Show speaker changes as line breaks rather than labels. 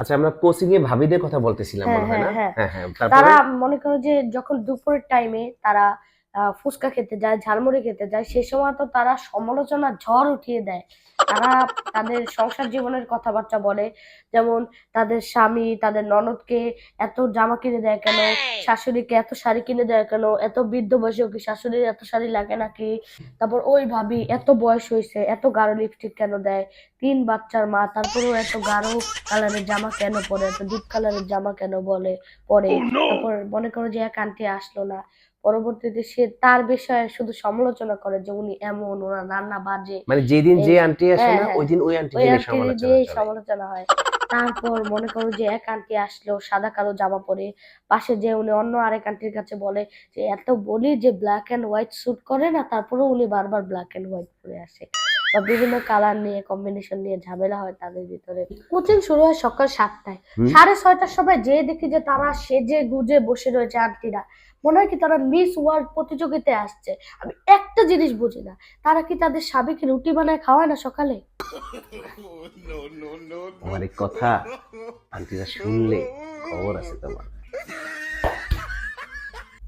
আচ্ছা আমরা কোচিং এ ভাবিদের কথা বলতেছিলাম
হ্যাঁ,
মনে হয় না?
হ্যাঁ,
হ্যাঁ। হ্যাঁ
তারা মনে করো যে যখন দুপুরের টাইমে তারা আহ, ফুচকা খেতে যায় ঝালমুড়ি খেতে যায় সে সময় তো তারা সমালোচনা ঝড় উঠিয়ে দেয়। তারা তাদের সংসার জীবনের কথাবার্তা বলে। যেমন তাদের স্বামী তাদের ননদকে এত জামা কিনে দেয় কেন? শাশুড়িকে এত শাড়ি কিনে দেয় কেন? এত বৃদ্ধ বয়সেও কি শাশুড়ির এত শাড়ি লাগে নাকি? তারপর ওই ভাবি এত বয়স হয়েছে এত গাঢ় লিপস্টিক কেন দেয়? তিন বাচ্চার মা তারপরেও এত গাঢ় কালারের জামা কেন পরে? এত ডিপ কালারের জামা কেন বলে? পরে তারপর মনে করো যে এক আন্টি আসলো না। পরবর্তীতে সে তার বিষয়ে শুধু সমালোচনা করে যে উনি এমন ওনার রান্না বাজে।
মানে যেদিন যে আন্টি আসে
হ্যাঁ,
না
হ্যাঁ।
ওই দিন ওই আন্টি
দিয়ে
সমালোচনা
হয়। তারপর মনে করো যে এক আন্টি আসলো সাদা কালো জামা পরে পাশে যে উনি অন্য আরেক আন্টির কাছে বলে যে এত বলি যে ব্ল্যাক এন্ড হোয়াইট শ্যুট করে না? তারপরেও উনি বারবার ব্ল্যাক এন্ড হোয়াইট পরে আসে। বা বিভিন্ন কালার নিয়ে কম্বিনেশন নিয়ে ঝামেলা হয় তাদের ভিতরে। কোচিং শুরু হয় সকাল সাতটায়। সাড়ে ছয়টার সময় যেয়ে দেখি যে তারা সেজে গুজে বসে রয়েছে আন্টিরা। মনে হয় কি তারা মিস ওয়ার্ল্ড প্রতিযোগিতায় আসছে। আমি একটা জিনিস বুঝি না তারা কি তাদের স্বামীকে রুটি বানায় খাওয়ায় না সকালে?
আমার কথা আন্টিরা শুনলে খবর আছে তোমার।